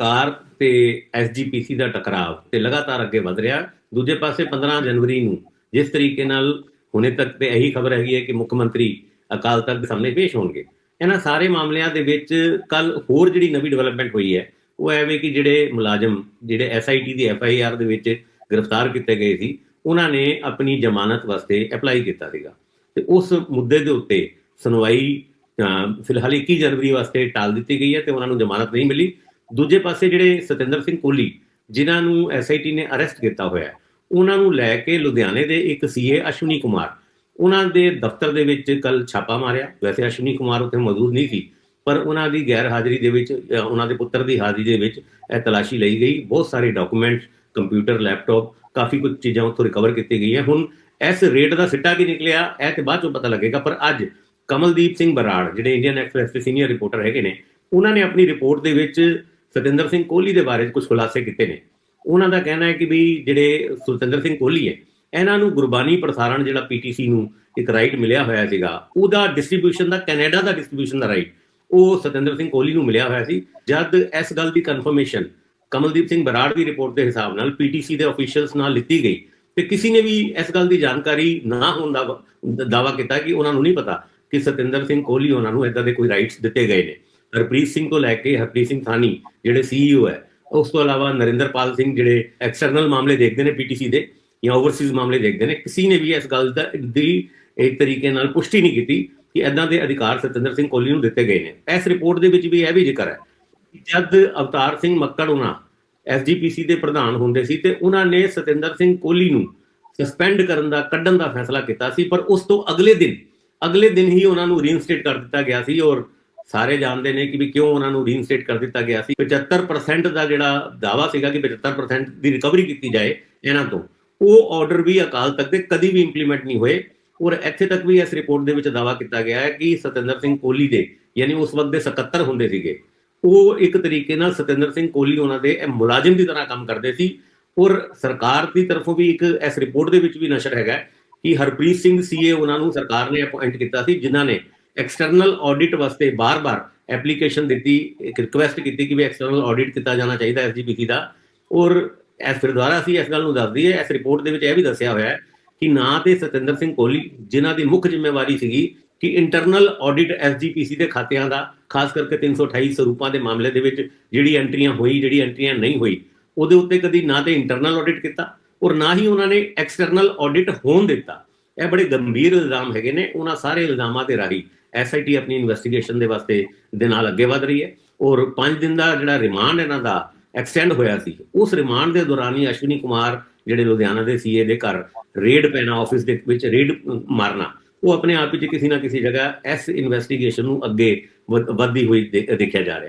ਸਰਕਾਰ ਤੇ ਐਸਜੀਪੀਸੀ ਦਾ ਟਕਰਾਵ ਤੇ ਲਗਾਤਾਰ ਅੱਗੇ ਵਧ ਰਿਹਾ। ਦੂਜੇ ਪਾਸੇ 15 ਜਨਵਰੀ ਨੂੰ ਜਿਸ ਤਰੀਕੇ ਨਾਲ ਹੁਣੇ ਤੱਕ ਤੇ ਇਹੀ ਖਬਰ ਹੈਗੀ ਹੈ ਕਿ ਮੁੱਖ ਮੰਤਰੀ ਅਕਾਲ ਤਖਤ ਦੇ ਸਾਹਮਣੇ ਪੇਸ਼ ਹੋਣਗੇ। ਇਹਨਾਂ ਸਾਰੇ ਮਾਮਲਿਆਂ ਦੇ ਵਿੱਚ ਕੱਲ ਹੋਰ ਜਿਹੜੀ ਨਵੀਂ ਡਿਵੈਲਪਮੈਂਟ ਹੋਈ ਹੈ, ਉਹ ਐਵੇਂ ਕਿ ਜਿਹੜੇ ਮੁਲਾਜ਼ਮ, ਜਿਹੜੇ ਐਸਆਈਟੀ ਦੀ ਐਫਆਈਆਰ ਦੇ ਵਿੱਚ ਗ੍ਰਿਫਤਾਰ ਕੀਤੇ ਗਏ ਸੀ, ਉਹਨਾਂ ਨੇ ਆਪਣੀ ਜ਼ਮਾਨਤ ਵਾਸਤੇ ਅਪਲਾਈ ਕੀਤਾ ਸੀਗਾ। ਤੇ ਉਸ ਮੁੱਦੇ ਦੇ ਉੱਤੇ ਸੁਣਵਾਈ ਫਿਲਹਾਲ 21 ਜਨਵਰੀ ਵਾਸਤੇ ਟਾਲ ਦਿੱਤੀ ਗਈ ਹੈ ਤੇ ਉਹਨਾਂ ਨੂੰ ਜ਼ਮਾਨਤ ਨਹੀਂ ਮਿਲੀ। ਦੂਜੇ ਪਾਸੇ ਜਿਹੜੇ ਸਤਿੰਦਰ ਸਿੰਘ ਕੋਹਲੀ, ਜਿਨ੍ਹਾਂ ਨੂੰ ਐਸਆਈਟੀ ਨੇ ਅਰੈਸਟ ਕੀਤਾ ਹੋਇਆ ਉਹਨਾਂ ਨੂੰ ਲੈ ਕੇ ਲੁਧਿਆਣੇ ਦੇ ਇੱਕ ਸੀਏ ਅਸ਼ਵਨੀ ਕੁਮਾਰ, ਉਹਨਾਂ ਦੇ ਦਫ਼ਤਰ ਦੇ ਵਿੱਚ ਕੱਲ ਛਾਪਾ ਮਾਰਿਆ। ਵੈਸੇ ਅਸ਼ਵਨੀ ਕੁਮਾਰ ਉੱਥੇ ਮੌਜੂਦ ਨਹੀਂ ਸੀ, ਪਰ ਉਹਨਾਂ ਦੀ ਗੈਰ ਹਾਜ਼ਰੀ ਦੇ ਵਿੱਚ ਉਹਨਾਂ ਦੇ ਪੁੱਤਰ ਦੀ ਹਾਜ਼ਰੀ ਦੇ ਵਿੱਚ ਇਹ ਤਲਾਸ਼ੀ ਲਈ ਗਈ। ਬਹੁਤ ਸਾਰੇ ਡਾਕੂਮੈਂਟਸ, ਕੰਪਿਊਟਰ, ਲੈਪਟਾਪ, ਕਾਫੀ ਕੁਝ ਚੀਜ਼ਾਂ ਉੱਥੋਂ ਰਿਕਵਰ ਕੀਤੀ ਗਈਆਂ। ਹੁਣ ਇਸ ਰੇਟ ਦਾ ਸਿੱਟਾ ਕੀ ਨਿਕਲਿਆ, ਇਹ ਤੇ ਬਾਅਦ ਚੋਂ ਪਤਾ ਲੱਗੇਗਾ, ਪਰ ਅੱਜ ਕਮਲਦੀਪ ਸਿੰਘ ਬਰਾੜ, ਜਿਹੜੇ ਇੰਡੀਅਨ ਐਕਸਪ੍ਰੈਸ ਦੇ ਸੀਨੀਅਰ ਰਿਪੋਰਟਰ ਹੈਗੇ ਨੇ, ਉਹਨਾਂ ਨੇ ਆਪਣੀ ਰਿਪੋਰਟ ਦੇ ਵਿੱਚ ਸਤਿੰਦਰ ਸਿੰਘ ਕੋਹਲੀ ਦੇ ਬਾਰੇ ਕੁਝ ਖੁਲਾਸੇ ਕੀਤੇ ਨੇ। ਉਹਨਾਂ ਦਾ ਕਹਿਣਾ ਹੈ ਕਿ ਵੀ ਜਿਹੜੇ ਸੁਤਿੰਦਰ ਸਿੰਘ ਕੋਹਲੀ ਹੈ, ਇਹਨਾਂ ਨੂੰ ਗੁਰਬਾਣੀ ਪ੍ਰਸਾਰਣ ਜਿਹੜਾ ਪੀਟੀਸੀ ਨੂੰ ਇੱਕ ਰਾਈਟ ਮਿਲਿਆ ਹੋਇਆ ਸੀਗਾ, ਉਹਦਾ ਡਿਸਟ੍ਰੀਬਿਊਸ਼ਨ ਦਾ, ਕੈਨੇਡਾ ਦਾ ਡਿਸਟ੍ਰੀਬਿਊਸ਼ਨ ਦਾ ਰਾਈਟ ਉਹ ਸਤਿੰਦਰ ਸਿੰਘ ਕੋਹਲੀ ਨੂੰ ਮਿਲਿਆ ਹੋਇਆ ਸੀ। ਜਦ ਇਸ ਗੱਲ ਦੀ ਕਨਫਰਮੇਸ਼ਨ ਕਮਲਦੀਪ ਸਿੰਘ ਬਰਾੜ ਦੀ ਰਿਪੋਰਟ ਦੇ ਹਿਸਾਬ ਨਾਲ ਪੀਟੀਸੀ ਦੇ ਅਫੀਸ਼ੀਅਲਸ ਨਾਲ ਲਿੱਤੀ ਗਈ, ਤੇ ਕਿਸੇ ਨੇ ਵੀ ਇਸ ਗੱਲ ਦੀ ਜਾਣਕਾਰੀ ਨਾ ਹੋਣ ਦਾ ਦਾਵਾ ਕੀਤਾ ਕਿ ਉਹਨਾਂ ਨੂੰ ਨਹੀਂ ਪਤਾ ਕਿ ਸਤਿੰਦਰ ਸਿੰਘ ਕੋਹਲੀ ਉਹਨਾਂ ਨੂੰ ਇਦਾਂ ਦੇ ਕੋਈ ਰਾਈਟਸ ਦਿੱਤੇ ਗਏ ਨੇ। ਹਰਪ੍ਰੀਤ ਸਿੰਘ ਤੋਂ ਲੈ ਕੇ ਹਰਪ੍ਰੀਤ ਸਿੰਘ ਥਾਨੀ ਜਿਹੜੇ ਸੀਈਓ ਹੈ, ਉਸ ਤੋਂ ਇਲਾਵਾ ਨਰਿੰਦਰਪਾਲ ਸਿੰਘ, ਜਿਹੜੇ ਐਕਸਟਰਨਲ ਮਾਮਲੇ ਦੇਖਦੇ ਨੇ ਪੀਟੀਸੀ ਦੇ, ਜਾਂ ਓਵਰਸੀਜ਼ ਮਾਮਲੇ ਦੇਖਦੇ ਨੇ, ਕਿਸੇ ਨੇ ਵੀ ਇਸ ਗੱਲ ਦਾ ਦੀ ਇੱਕ ਤਰੀਕੇ ਨਾਲ ਪੁਸ਼ਟੀ ਨਹੀਂ ਕੀਤੀ ਕਿ ਇਦਾਂ ਦੇ ਅਧਿਕਾਰ ਸਤਿੰਦਰ ਸਿੰਘ ਕੋਹਲੀ ਨੂੰ ਦਿੱਤੇ ਗਏ ਨੇ। ਇਸ ਰਿਪੋਰਟ ਦੇ ਵਿੱਚ ਵੀ ਇਹ ਵੀ ਜ਼ਿਕਰ ਹੈ ਜਦ ਅਵਤਾਰ ਸਿੰਘ ਮੱਕੜ ਉਹਨਾਂ ਐਸਜੀਪੀਸੀ ਦੇ ਪ੍ਰਧਾਨ ਹੁੰਦੇ ਸੀ ਤੇ ਉਹਨਾਂ ਨੇ ਸਤਿੰਦਰ ਸਿੰਘ ਕੋਹਲੀ ਨੂੰ ਸਸਪੈਂਡ ਕਰਨ ਦਾ, ਕੱਢਣ ਦਾ ਫੈਸਲਾ ਕੀਤਾ ਸੀ, ਪਰ ਉਸ ਤੋਂ ਅਗਲੇ ਦਿਨ ਅਗਲੇ ਦਿਨ ਹੀ ਉਹਨਾਂ ਨੂੰ ਰੀਇਨਸਟੇਟ ਕਰ ਦਿੱਤਾ ਗਿਆ ਸੀ ਔਰ ਸਾਰੇ ਜਾਣਦੇ ਨੇ ਕਿ ਵੀ ਕਿਉਂ ਉਹਨਾਂ ਨੂੰ ਰੀਇਨਸਟੇਟ ਕਰ ਦਿੱਤਾ ਗਿਆ ਸੀ। 75% ਦਾ ਜਿਹੜਾ ਦਾਵਾ ਸੀਗਾ ਕਿ 75% ਦੀ ਰਿਕਵਰੀ ਕੀਤੀ ਜਾਏ ਇਹਨਾਂ ਤੋਂ। ਉਹ ਆਰਡਰ ਵੀ ਅਕਾਲ ਤਖਤ ਦੇ ਕਦੀ ਵੀ ਇੰਪਲੀਮੈਂਟ ਨਹੀਂ ਹੋਏ। ਔਰ ਇੱਥੇ ਤੱਕ ਵੀ ਇਸ ਰਿਪੋਰਟ ਦੇ ਵਿੱਚ ਦਾਵਾ ਕੀਤਾ ਗਿਆ ਹੈ ਕਿ ਸਤਿੰਦਰ ਸਿੰਘ ਕੋਹਲੀ ਦੇ, ਯਾਨੀ ਉਸ ਵਕਤ ਦੇ 77 ਹੁੰਦੇ ਸੀਗੇ, ਉਹ ਇੱਕ ਤਰੀਕੇ ਨਾਲ ਸਤਿੰਦਰ ਸਿੰਘ ਕੋਹਲੀ ਉਹਨਾਂ ਦੇ ਮੁਲਾਜ਼ਮ ਦੀ ਤਰ੍ਹਾਂ ਕੰਮ ਕਰਦੇ ਸੀ। ਔਰ ਸਰਕਾਰ ਦੀ ਤਰਫੋਂ ਵੀ ਇੱਕ ਇਸ ਰਿਪੋਰਟ ਦੇ ਵਿੱਚ ਵੀ ਨਸ਼ਰ ਹੈਗਾ ਕਿ ਹਰਪ੍ਰੀਤ ਸਿੰਘ ਸੀਏ ਉਹਨਾਂ ਨੂੰ ਸਰਕਾਰ ਨੇ ਅਪਾਇੰਟ ਕੀਤਾ ਸੀ, ਜਿਨ੍ਹਾਂ ਨੇ ਐਕਸਟਰਨਲ ਆਡਿਟ ਵਾਸਤੇ ਬਾਰ-ਬਾਰ ਐਪਲੀਕੇਸ਼ਨ ਦਿੱਤੀ, ਇੱਕ ਰਿਕੁਐਸਟ ਕੀਤੀ ਕਿ ਵੀ ਐਕਸਟਰਨਲ ਆਡਿਟ ਕੀਤਾ ਜਾਣਾ ਚਾਹੀਦਾ ਐਸਜੀਪੀਸੀ ਦਾ। ਔਰ ਇਸ ਫਿਰ ਦੁਆਰਾ ਅਸੀਂ ਇਸ ਗੱਲ ਨੂੰ ਦੱਸਦੀ ਹੈ, ਇਸ ਰਿਪੋਰਟ ਦੇ ਵਿੱਚ ਇਹ ਵੀ ਦੱਸਿਆ ਹੋਇਆ ਹੈ ਕਿ ਨਾ ਤੇ ਸਤਿੰਦਰ ਸਿੰਘ ਕੋਹਲੀ, ਜਿਨ੍ਹਾਂ ਦੀ ਮੁੱਖ ਜ਼ਿੰਮੇਵਾਰੀ ਸੀਗੀ ਕਿ ਇੰਟਰਨਲ ਆਡਿਟ ਐਸਜੀਪੀਸੀ ਦੇ ਖਾਤਿਆਂ ਦਾ, ਖਾਸ ਕਰਕੇ 328 ਸਰੂਪਾਂ ਦੇ ਮਾਮਲੇ ਦੇ ਵਿੱਚ ਜਿਹੜੀ ਐਂਟਰੀਆਂ ਹੋਈ, ਜਿਹੜੀ ਐਂਟਰੀਆਂ ਨਹੀਂ ਹੋਈ, ਉਹਦੇ ਉੱਤੇ ਕਦੀ ਨਾ ਤੇ ਇੰਟਰਨਲ ਆਡਿਟ ਕੀਤਾ ਔਰ ਨਾ ਹੀ ਉਹਨਾਂ ਨੇ ਐਕਸਟਰਨਲ ਆਡਿਟ ਹੋਣ ਦਿੱਤਾ। ਇਹ ਬੜੇ ਗੰਭੀਰ ਇਲਜ਼ਾਮ ਹੈਗੇ ਨੇ, ਉਹਨਾਂ ਸਾਰੇ ਇਲਜ਼ਾਮਾਂ ਦੇ ਰਾਹੀਂ। ਐਸਆਈਟੀ ਆਪਣੀ ਇਨਵੈਸਟੀਗੇਸ਼ਨ ਦੇ ਵਾਸਤੇ ਦੇ ਨਾਲ ਅੱਗੇ ਵਧ ਰਹੀ ਹੈ। ਔਰ 5 ਦਿਨ ਦਾ ਜਿਹੜਾ ਰਿਮਾਂਡ ਇਹਨਾਂ ਦਾ ਐਕਸਟੈਂਡ ਹੋਇਆ ਸੀ, ਉਸ ਰਿਮਾਂਡ ਦੇ ਦੌਰਾਨ ਹੀ ਅਸ਼ਵਨੀ ਕੁਮਾਰ ਜਿਹੜੇ ਲੁਧਿਆਣਾ ਦੇ ਸੀਏ ਦੇ ਘਰ ਰੇਡ ਪੈਣਾ ਆਫਿਸ ਦੇ ਵਿੱਚ ਰੇਡ ਮਾਰਨਾ, ਉਹ ਆਪਣੇ ਆਪ ਵਿੱਚ ਕਿਸੇ ਨਾ ਕਿਸੇ ਜਗ੍ਹਾ ਇਸ ਇਨਵੈਸਟੀਗੇਸ਼ਨ ਨੂੰ ਅੱਗੇ ਵਧ- ਵਧਦੀ ਹੋਈ ਦੇ- ਦੇਖਿਆ ਜਾ ਰਿਹਾ।